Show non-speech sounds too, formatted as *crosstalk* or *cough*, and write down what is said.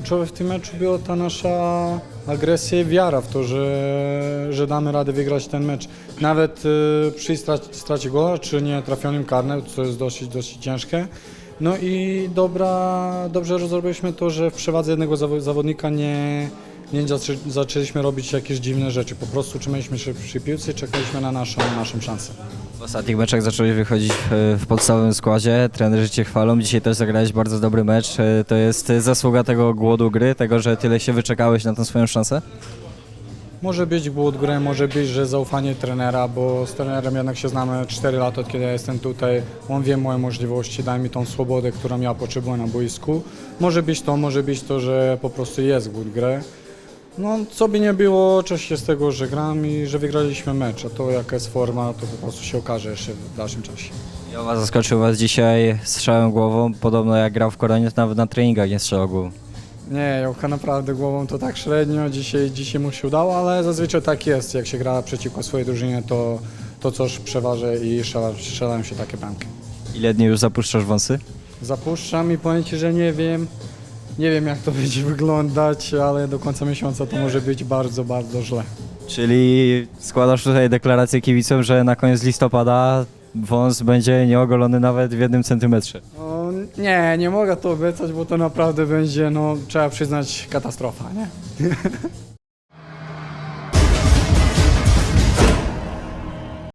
Kluczowe w tym meczu była ta nasza agresja i wiara w to, że, że damy radę wygrać ten mecz. Nawet y, przy stracie, gola, czy nie trafionym karnym, co jest dosyć, dosyć ciężkie. No i dobra, dobrze zrobiliśmy to, że w przewadze jednego zawo- zawodnika nie, nie zaczę, zaczęliśmy robić jakieś dziwne rzeczy. Po prostu trzymaliśmy się przy piłce i czekaliśmy na naszą, naszą szansę. W ostatnich meczach zacząłeś wychodzić w, podstawowym składzie, trenerzy Cię chwalą, dzisiaj też zagrałeś bardzo dobry mecz. E, To jest zasługa tego głodu gry, tego, że tyle się wyczekałeś na tę swoją szansę? Może być głód gry, może być, że zaufanie trenera, bo z trenerem jednak się znamy 4 lata, od kiedy ja jestem tutaj. On wie moje możliwości, daje mi tą swobodę, którą ja potrzebuję na boisku. Może być to, może być to, że po prostu jest głód gry. No, co by nie było, cieszę się z tego, że gram i że wygraliśmy mecz, a to jaka jest forma, to po prostu się okaże jeszcze w dalszym czasie. Jowa zaskoczył Was dzisiaj strzałem głową, podobno jak grał w Koronie, to nawet na treningach nie strzelał głową. Nie, Jocha naprawdę głową to tak średnio, dzisiaj, dzisiaj mu się udało, ale zazwyczaj tak jest, jak się gra przeciwko swojej drużynie, to, to coś przeważa i strzela- strzelają się takie bramki. Ile dni już zapuszczasz wąsy? Zapuszczam i powiem Ci, że nie wiem, nie wiem jak to będzie wyglądać, ale do końca miesiąca to może być bardzo, bardzo źle. Czyli składasz tutaj deklarację kibicom, że na koniec listopada wąs będzie nieogolony nawet w jednym centymetrze. No, nie, nie mogę to obiecać, bo to naprawdę będzie, no trzeba przyznać, katastrofa, nie? *laughs*